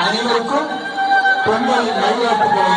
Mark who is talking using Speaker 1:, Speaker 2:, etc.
Speaker 1: அனைவருக்கும் பொங்கல் நல்வாழ்த்துக்களை